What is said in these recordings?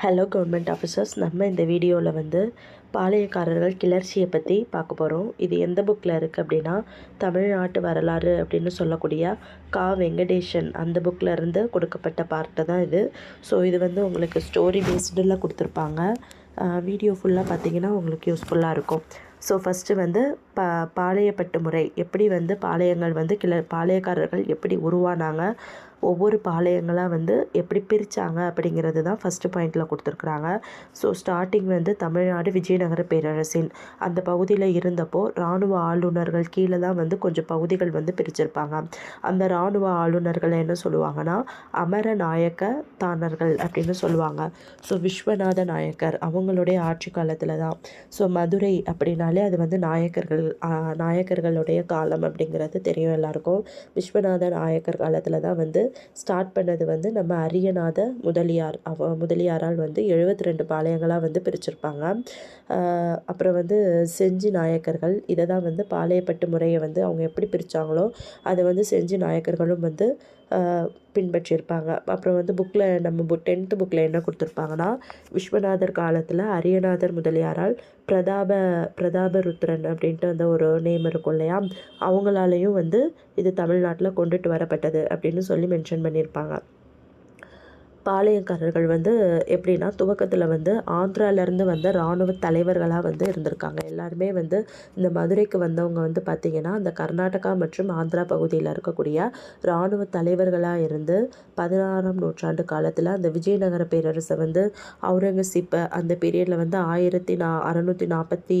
Hello government officers நம்ம இந்த வீடியோவில் வந்து பாளையக்காரர்கள் கிளர்ச்சியை பற்றி பார்க்க போகிறோம் இது எந்த புக்கில் இருக்குது அப்படின்னா தமிழ்நாட்டு வரலாறு அப்படின்னு சொல்லக்கூடிய கா. வெங்கடேஷன் அந்த புக்கில் இருந்து கொடுக்கப்பட்ட பார்ட்டு தான் இது. ஸோ இது வந்து உங்களுக்கு ஸ்டோரி பேஸ்டில் கொடுத்துருப்பாங்க. வீடியோ ஃபுல்லாக பார்த்தீங்கன்னா உங்களுக்கு யூஸ்ஃபுல்லாக இருக்கும். ஸோ ஃபஸ்ட்டு வந்து பா பாளையப்பட்டு முறை. எப்படி வந்து பாளையங்கள் வந்து கிள பாளையக்காரர்கள் எப்படி உருவானாங்க? ஒவ்வொரு பாளையங்களாக வந்து எப்படி பிரித்தாங்க அப்படிங்கிறது தான் ஃபஸ்ட்டு பாயிண்டில் கொடுத்துருக்குறாங்க. ஸோ ஸ்டார்டிங் வந்து தமிழ்நாடு விஜயநகர பேரரசின் அந்த பகுதியில் இருந்தப்போ இராணுவ ஆளுநர்கள் கீழே தான் வந்து கொஞ்சம் பகுதிகள் வந்து பிரிச்சிருப்பாங்க. அந்த இராணுவ ஆளுநர்களை என்ன சொல்லுவாங்கன்னா அமர நாயக்க தானர்கள் அப்படின்னு சொல்லுவாங்க. ஸோ விஸ்வநாத நாயக்கர் அவங்களுடைய ஆட்சி காலத்தில் தான். ஸோ மதுரை அப்படின்னாலே அது வந்து நாயக்கர்கள் நாயக்கர்களுடைய காலம் அப்படிங்கிறது தெரியும் எல்லாருக்கும். விஸ்வநாத நாயக்கர் காலத்தில் தான் வந்து ஸ்டார்ட் பண்ணது வந்து நம்ம அரியநாத முதலியார். அவ முதலியாரால் வந்து எழுபத்தி ரெண்டு பாளையங்களாக வந்து பிரிச்சிருப்பாங்க. அப்புறம் வந்து செஞ்சி நாயக்கர்கள். இதை தான் வந்து பாளையப்பட்டு முறையை வந்து அவங்க எப்படி பிரித்தாங்களோ அதை வந்து செஞ்சி நாயக்கர்களும் வந்து பின்பற்றியிருப்பாங்க. அப்புறம் வந்து புக்கில் நம்ம புக் டென்த்து புக்கில் என்ன கொடுத்துருப்பாங்கன்னா விஸ்வநாதர் காலத்தில் அரியநாதர் முதலியாரால் பிரதாப பிரதாப ருத்ரன் அப்படின்ட்டு அந்த ஒரு நேம் இருக்கும் இல்லையா? அவங்களாலேயும் வந்து இது தமிழ்நாட்டில் கொண்டுட்டு வரப்பட்டது அப்படின்னு சொல்லி மென்ஷன் பண்ணியிருப்பாங்க. பாளையக்காரர்கள் வந்து எப்படின்னா துவக்கத்தில் வந்து ஆந்திராவிலேருந்து வந்த இராணுவ தலைவர்களாக வந்து இருந்திருக்காங்க. எல்லாருமே வந்து இந்த மதுரைக்கு வந்தவங்க வந்து பார்த்திங்கன்னா அந்த கர்நாடகா மற்றும் ஆந்திரா பகுதியில் இருக்கக்கூடிய இராணுவ தலைவர்களாக இருந்து பதினாறாம் நூற்றாண்டு காலத்தில் அந்த விஜயநகர பேரரசை வந்து அவுரங்கசீப்பை அந்த பீரியடில் வந்து ஆயிரத்தி நா அறநூற்றி நாற்பத்தி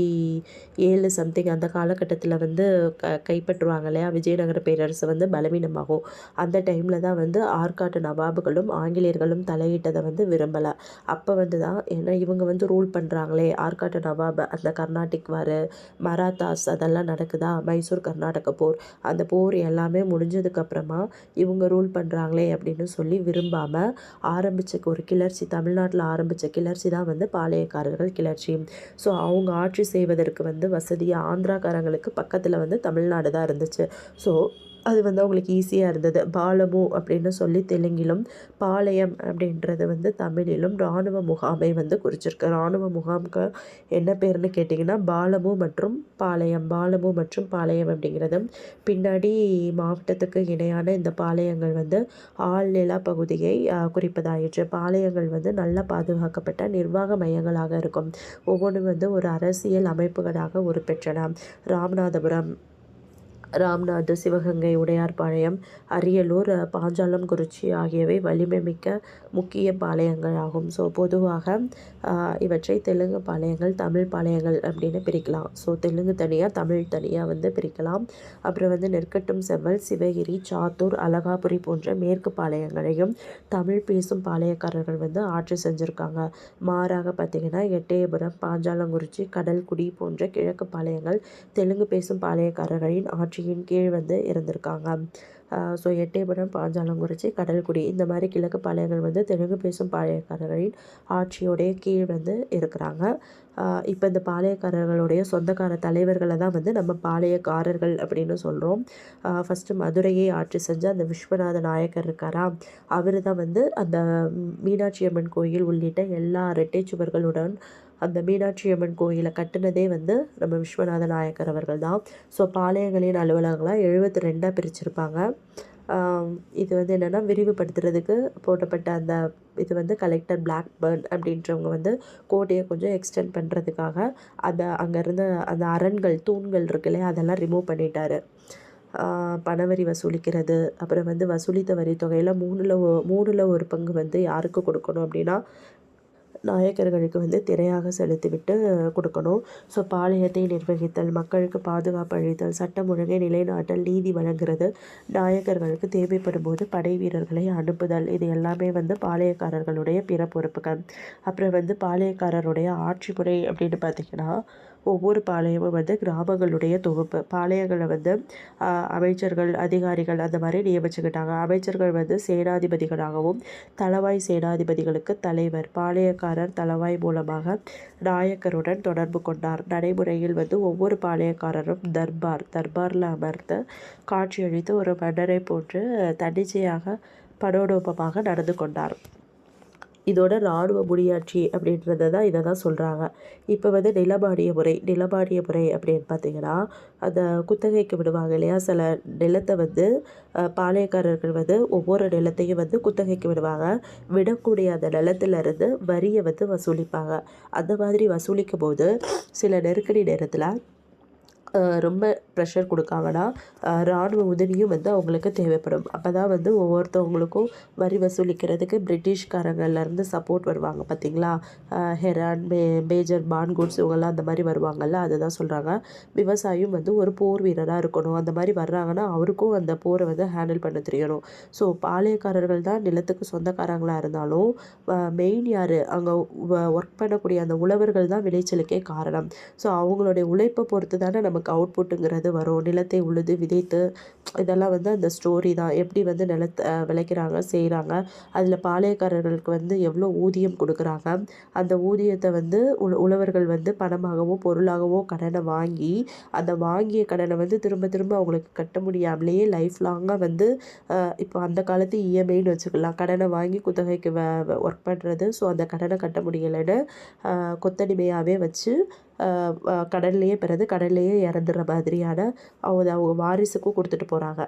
ஏழு சம்திங் அந்த காலகட்டத்தில் வந்து க கைப்பற்றுவாங்க இல்லையா? விஜயநகர பேரரசு வந்து பலவீனமாகும். அந்த டைமில் தான் வந்து ஆற்காட்டு நவாபுகளும் ஆங்கிலேயர்களும் யாரும் தலையிட்டதை வந்து விரும்பலை. அப்போ வந்து தான் ஏன்னா இவங்க வந்து ரூல் பண்ணுறாங்களே ஆர்காட்டு நவாப் அந்த கர்நாடிக் வார் மராத்தாஸ் அதெல்லாம் நடக்குதா? மைசூர் கர்நாடக போர். அந்த போர் எல்லாமே முடிஞ்சதுக்கப்புறமா இவங்க ரூல் பண்ணுறாங்களே அப்படின்னு சொல்லி விரும்பாமல் ஆரம்பித்த ஒரு கிளர்ச்சி தமிழ்நாட்டில் ஆரம்பித்த கிளர்ச்சி தான் வந்து பாளையக்காரர்கள் கிளர்ச்சி. ஸோ அவங்க ஆட்சி செய்வதற்கு வந்து வசதியாக ஆந்திராக்காரங்களுக்கு பக்கத்தில் வந்து தமிழ்நாடு தான் இருந்துச்சு. ஸோ அது வந்து அவங்களுக்கு ஈஸியாக இருந்தது. பாலமு அப்படின்னு சொல்லி தெலுங்கிலும் பாளையம் அப்படின்றது வந்து தமிழிலும் இராணுவ முகாமை வந்து குறிச்சிருக்கு. இராணுவ முகாமுக்கு என்ன பேர்னு கேட்டிங்கன்னா பாலமு மற்றும் பாளையம் பாலமு மற்றும் பாளையம் அப்படிங்கிறது. பின்னாடி மாவட்டத்துக்கு இணையான இந்த பாளையங்கள் வந்து ஆழ்நிலா பகுதியை குறிப்பதாயிற்று. பாளையங்கள் வந்து நல்லா பாதுகாக்கப்பட்ட நிர்வாக மையங்களாக இருக்கும். ஒவ்வொன்றும் வந்து ஒரு அரசியல் அமைப்புகளாக உருப்பெற்றன. ராமநாதபுரம் ராம்நாத் சிவகங்கை உடையார்பாளையம் அரியலூர் பாஞ்சாலங்குறிச்சி ஆகியவை வலிமை மிக்க முக்கிய பாளையங்கள் ஆகும் ஸோ பொதுவாக இவற்றை தெலுங்கு பாளையங்கள் தமிழ் பாளையங்கள் அப்படின்னு பிரிக்கலாம். ஸோ தெலுங்கு தனியாக தமிழ் தனியாக வந்து பிரிக்கலாம். அப்புறம் வந்து நெற்கட்டும் செவ்வல் சிவகிரி சாத்தூர் அலகாபுரி போன்ற மேற்கு பாளையங்களையும் தமிழ் பேசும் பாளையக்காரர்கள் வந்து ஆட்சி செஞ்சுருக்காங்க. மாறாக பார்த்திங்கன்னா எட்டயபுரம் பாஞ்சாலங்குறிச்சி கடல்குடி போன்ற கிழக்கு பாளையங்கள் தெலுங்கு பேசும் பாளையக்காரர்களின் ஆட்சி ஆட்சியின் கீழ் வந்து இருந்திருக்காங்க. ஸோ எட்டயபுரம் பாஞ்சாலங்குறிச்சி கடல்குடி இந்த மாதிரி கிழக்கு பாளையங்கள் வந்து தெலுங்கு பேசும் பாளையக்காரர்களின் ஆட்சியோடைய கீழ் வந்து இருக்கிறாங்க. இப்போ இந்த பாளையக்காரர்களுடைய சொந்தக்கார தலைவர்களை தான் வந்து நம்ம பாளையக்காரர்கள் அப்படின்னு சொல்கிறோம் ஃபஸ்ட்டு மதுரையை ஆட்சி செஞ்ச அந்த விஸ்வநாத நாயக்கர் இருக்காரா? அவர் தான் வந்து அந்த மீனாட்சி அம்மன் கோயில் உள்ளிட்ட எல்லா ரெட்டை சுவர்களுடன் அந்த மீனாட்சி அம்மன் கோயிலை கட்டினதே வந்து நம்ம விஸ்வநாத நாயக்கர் அவர்கள் தான். ஸோ பாளையங்களின் அலுவலகங்களாக எழுபத்தி ரெண்டாக பிரிச்சிருப்பாங்க. இது வந்து என்னென்னா விரிவுபடுத்துறதுக்கு போட்டப்பட்ட அந்த இது வந்து கலெக்டர் பிளாக் பேர்ன் அப்படின்றவங்க வந்து கோட்டையை கொஞ்சம் எக்ஸ்டெண்ட் பண்ணுறதுக்காக அந்த அங்கே இருந்த அந்த அரண்கள் தூண்கள் இருக்கு இல்லையா அதெல்லாம் ரிமூவ் பண்ணிட்டாரு. பணவரி வசூலிக்கிறது அப்புறம் வந்து வசூலித்த வரி தொகையில் மூணில் மூணில் ஒரு பங்கு வந்து யாருக்கு கொடுக்கணும் அப்படின்னா நாயக்கர்களுக்கு வந்து திரையாக செலுத்திவிட்டு கொடுக்கணும். ஸோ பாளையத்தை நிர்வகித்தல் மக்களுக்கு பாதுகாப்பு அளித்தல் சட்டம் ஒழுங்கை நிலைநாட்டல் நீதி வழங்குறது நாயக்கர்களுக்கு தேவைப்படும் போது படை வீரர்களை அனுப்புதல் இது எல்லாமே வந்து பாளையக்காரர்களுடைய பிற பொறுப்புகள். அப்புறம் வந்து பாளையக்காரருடைய ஆட்சி முறை அப்படின்னு பார்த்திங்கன்னா ஒவ்வொரு பாளையமும் வந்து கிராமங்களுடைய தொகுப்பு. பாளையங்களை வந்து அமைச்சர்கள் அதிகாரிகள் அந்த மாதிரி நியமிச்சுக்கிட்டாங்க. அமைச்சர்கள் வந்து சேனாதிபதிகளாகவும் தளவாய் சேனாதிபதிகளுக்கு தலைவர். பாளையக்காரர் தளவாய் மூலமாக நாயக்கருடன் தொடர்பு கொண்டார். நடைமுறையில் வந்து ஒவ்வொரு பாளையக்காரரும் தர்பார் தர்பாரில் அமர்ந்து காட்சியளித்து ஒரு மன்னரை போன்று தன்னிச்சையாக படோடோபமாக நடந்து கொண்டார். இதோட இராணுவ முடியாட்சி அப்படின்றத தான் இதை தான் சொல்கிறாங்க இப்போ வந்து நிலமானிய முறை நிலமானிய முறை அப்படின்னு பார்த்தீங்கன்னா அந்த குத்தகைக்கு விடுவாங்க இல்லையா? சில நிலத்தை வந்து பாளையக்காரர்கள் வந்து ஒவ்வொரு நிலத்தையும் வந்து குத்தகைக்கு விடுவாங்க. விடக்கூடிய அந்த நிலத்துலேருந்து வரியை வந்து வசூலிப்பாங்க. அந்த மாதிரி வசூலிக்கும் போது சில நெருக்கடி நேரத்தில் ரொம்ப ப்ரெஷர் கொடுக்காங்கன்னா இராணுவ உதவியும் வந்து அவங்களுக்கு தேவைப்படும். அப்போ தான் வந்து ஒவ்வொருத்தவங்களுக்கும் வரி வசூலிக்கிறதுக்கு பிரிட்டிஷ்காரங்கள்லேருந்து சப்போர்ட் வருவாங்க பார்த்தீங்களா? ஹெரான் மே மேஜர் பான்குட்ஸ் இவங்கெல்லாம் அந்த மாதிரி வருவாங்கல்ல அதுதான் சொல்கிறாங்க விவசாயியும் வந்து ஒரு போர் வீரராக இருக்கணும். அந்த மாதிரி வர்றாங்கன்னா அவருக்கும் அந்த போரை வந்து ஹேண்டில் பண்ண தெரியணும். ஸோ பாளையக்காரர்கள் தான் நிலத்துக்கு சொந்தக்காரங்களாக இருந்தாலும் மெயின் யார்? அங்கே ஒர்க் பண்ணக்கூடிய அந்த உழவர்கள் தான் விளைச்சலுக்கே காரணம். ஸோ அவங்களுடைய உழைப்பை பொறுத்து தானே நம்ம நமக்கு அவுட்புட்டுங்கிறது வரும். நிலத்தை உழுது விதைத்து இதெல்லாம் வந்து அந்த ஸ்டோரி தான். எப்படி வந்து நிலத்தை விளைக்கிறாங்க செய்கிறாங்க அதில் பாளையக்காரர்களுக்கு வந்து எவ்வளோ ஊதியம் கொடுக்குறாங்க. அந்த ஊதியத்தை வந்து உழ உழவர்கள் வந்து பணமாகவோ பொருளாகவோ கடனை வாங்கி அந்த வாங்கிய கடனை வந்து திரும்ப திரும்ப அவங்களுக்கு கட்ட முடியாமலேயே லைஃப் லாங்காக வந்து இப்போ அந்த காலத்து இஎம்ஐன்னு வச்சுக்கலாம். கடனை வாங்கி குத்தகைக்கு ஒர்க் பண்ணுறது ஸோ அந்த கடனை கட்ட முடியலைன்னு கொத்தடிமையாகவே வச்சு கடல்லையே பிறந்து கடல்லையே இறந்துடுற மாதிரியான அவங்க அவங்க வாரிசுக்கும் கொடுத்துட்டு போகிறாங்க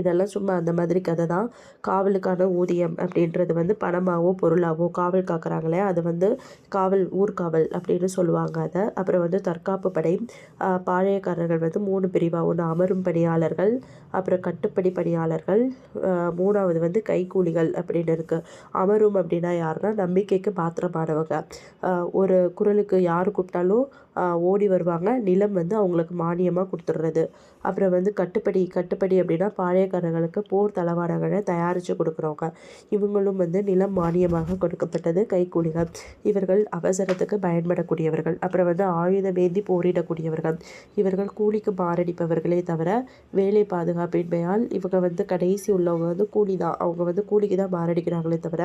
இதெல்லாம் சும்மா அந்த மாதிரி கதை தான். காவலுக்கான ஊதியம் அப்படின்றது வந்து பணமாகவோ பொருளாகவோ காவல் காக்குறாங்களே அது வந்து காவல் ஊர்காவல் அப்படின்னு சொல்லுவாங்க அதை. அப்புறம் வந்து தற்காப்பு படை பாளையக்காரர்கள் வந்து மூணு பிரிவாக ஒன்று அமரும் பணியாளர்கள் அப்புறம் கட்டுப்படி பணியாளர்கள் மூணாவது வந்து கைக்கூலிகள் அப்படின்னு இருக்குது அமரும் அப்படின்னா யாருன்னா நம்பிக்கைக்கு பாத்திரமானவங்க. ஒரு குரலுக்கு யார் கூப்பிட்டாலும் ஓடி வருவாங்க. நிலம் வந்து அவங்களுக்கு மானியமாக கொடுத்துட்றது. அப்புறம் வந்து கட்டுப்படி கட்டுப்படி அப்படின்னா பாளையக்காரர்களுக்கு போர் தளவாடங்களை தயாரித்து கொடுக்குறவங்க. இவங்களும் வந்து நிலம் மானியமாக கொடுக்கப்பட்டது கைக்கூலிகள். இவர்கள் அவசரத்துக்கு பயன்படக்கூடியவர்கள். அப்புறம் வந்து ஆயுதமேந்தி போரிடக்கூடியவர்கள். இவர்கள் கூலிக்கு மாரடிப்பவர்களே தவிர வேலை பாதுகாப்பின்மையால் இவங்க வந்து கடைசி உள்ளவங்க வந்து கூலி தான் அவங்க வந்து கூலிக்கு தான் மாரடிக்கிறாங்களே தவிர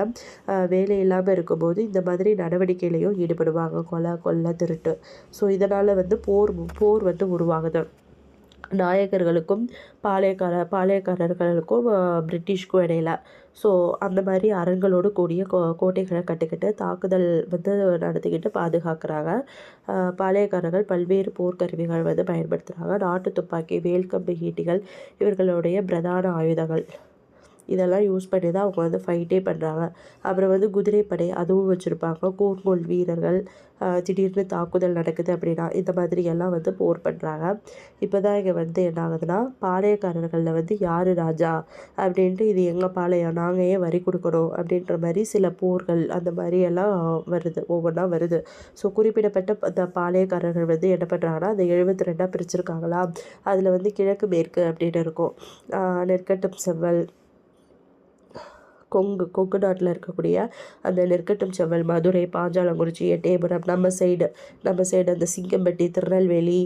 வேலை இல்லாமல் இருக்கும்போது இந்த மாதிரி நடவடிக்கையிலையும் ஈடுபடுவாங்க. கொலை கொள்ளை திருட்டு. ஸோ இதனால் வந்து போர் போர் வந்து உருவாகுது. நாயக்கர்களுக்கும் பாளையக்கார பாளையக்காரர்களுக்கும் பிரிட்டிஷ்க்கும் இடையில. ஸோ அந்த மாதிரி அரண்களோடு கூடிய கோ கோட்டைகளை கட்டிக்கிட்டு தாக்குதல் வந்து நடத்திக்கிட்டு பாதுகாக்கிறாங்க. பாளையக்காரர்கள் பல்வேறு போர்க்கருவிகள் வந்து பயன்படுத்துகிறாங்க நாட்டு துப்பாக்கி வேல்கம்பு ஈட்டிகள் இவர்களுடைய பிரதான ஆயுதங்கள். இதெல்லாம் யூஸ் பண்ணி தான் அவங்க வந்து ஃபைட்டே பண்ணுறாங்க அப்புறம் வந்து குதிரைப்படை அதுவும் வச்சுருப்பாங்க. கூர்நூல் வீரர்கள் திடீர்னு தாக்குதல் நடக்குது அப்படின்னா இந்த மாதிரி எல்லாம் வந்து போர் பண்ணுறாங்க இப்போ தான் இங்கே வந்து என்ன ஆகுதுன்னா பாளையக்காரர்களில் வந்து யார் ராஜா அப்படின்ட்டு இது எங்கள் பாளையம் நாங்கள் ஏன் வரி கொடுக்கணும் அப்படின்ற மாதிரி சில போர்கள் அந்த மாதிரி எல்லாம் வருது ஒவ்வொன்றா வருது. ஸோ குறிப்பிடப்பட்ட அந்த பாளையக்காரர்கள் வந்து என்ன பண்ணுறாங்கன்னா அந்த எழுபத்தி ரெண்டாக பிரிச்சிருக்காங்களா? அதில் வந்து கிழக்கு மேற்கு அப்படின்னு இருக்கும். நெற்கட்டும் செவ்வல் கொங்கு கொங்கு நாட்டில் இருக்கக்கூடிய அந்த நெற்கட்டும் செவ்வல் மதுரை பாஞ்சாலங்குறிச்சி எட்டயபுரம் நம்ம சைடு நம்ம சைடு அந்த சிங்கம்பட்டி திருநெல்வேலி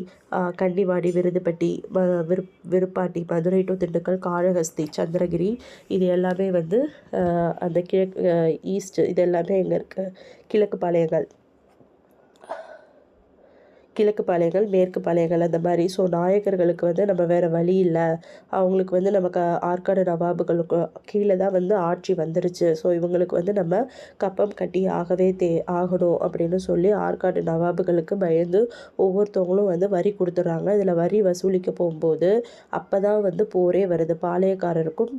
கன்னிவாடி விருதுப்பட்டி ம விரு விருப்பாட்டி மதுரை டு திண்டுக்கல் காழகஸ்தி சந்திரகிரி இது எல்லாமே வந்து அந்த கிழக்கு ஈஸ்ட் இது எல்லாமே எங்கே இருக்குது கிழக்கு பாளையங்கள். கிழக்கு பாளையங்கள் மேற்கு பாளையங்கள் அந்த மாதிரி. ஸோ நாயக்கர்களுக்கு வந்து நம்ம வேறு வழி இல்லை. அவங்களுக்கு வந்து நமக்கு ஆற்காடு நவாபுகளுக்கு கீழே தான் வந்து ஆட்சி வந்துருச்சு. ஸோ இவங்களுக்கு வந்து நம்ம கப்பம் கட்டி ஆகவே தே ஆகணும் அப்படின்னு சொல்லி ஆற்காடு நவாபுகளுக்கு பயந்து ஒவ்வொருத்தவங்களும் வந்து வரி கொடுத்துட்றாங்க இதில் வரி வசூலிக்க போகும்போது அப்போ தான் வந்து போரே வருது. பாளையக்காரருக்கும்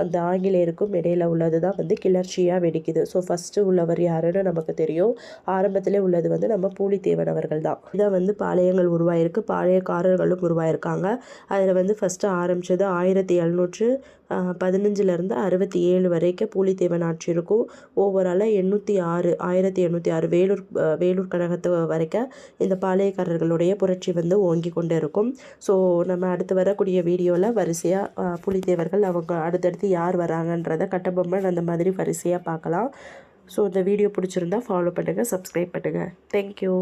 அந்த ஆங்கிலேயருக்கும் இடையில உள்ளது தான் வந்து கிளர்ச்சியாக வெடிக்குது. ஸோ ஃபஸ்ட்டு உள்ளவர் யாருன்னு நமக்கு தெரியும். ஆரம்பத்திலே உள்ளது வந்து நம்ம பூலித்தேவன் அவர்கள் தான். இதான் வந்து பாளையங்கள் உருவாயிருக்கு. பாளையக்காரர்களும் உருவாயிருக்காங்க. அதில் வந்து ஃபஸ்ட்டு ஆரம்பித்தது ஆயிரத்தி எழுநூற்று பதினஞ்சுலேருந்து அறுபத்தி ஏழு வரைக்கும் பூலித்தேவன் ஆட்சி இருக்கும். ஓவராலாக எண்ணூற்றி ஆறு ஆயிரத்தி எண்ணூற்றி ஆறு வேலூர் வேலூர் கழகத்து வரைக்கும் இந்த பாளையக்காரர்களுடைய புரட்சி வந்து ஓங்கி கொண்டு இருக்கும். ஸோ நம்ம அடுத்து வரக்கூடிய வீடியோவில் வரிசையாக புலித்தேவர்கள் அவங்க அடுத்தடுத்து யார் வராங்கன்றத கட்டபொம்மன் அந்த மாதிரி வரிசையாக பார்க்கலாம். ஸோ இந்த வீடியோ பிடிச்சிருந்தா ஃபாலோ பண்ணுங்கள் சப்ஸ்கிரைப் பண்ணுங்கள் தேங்க்யூ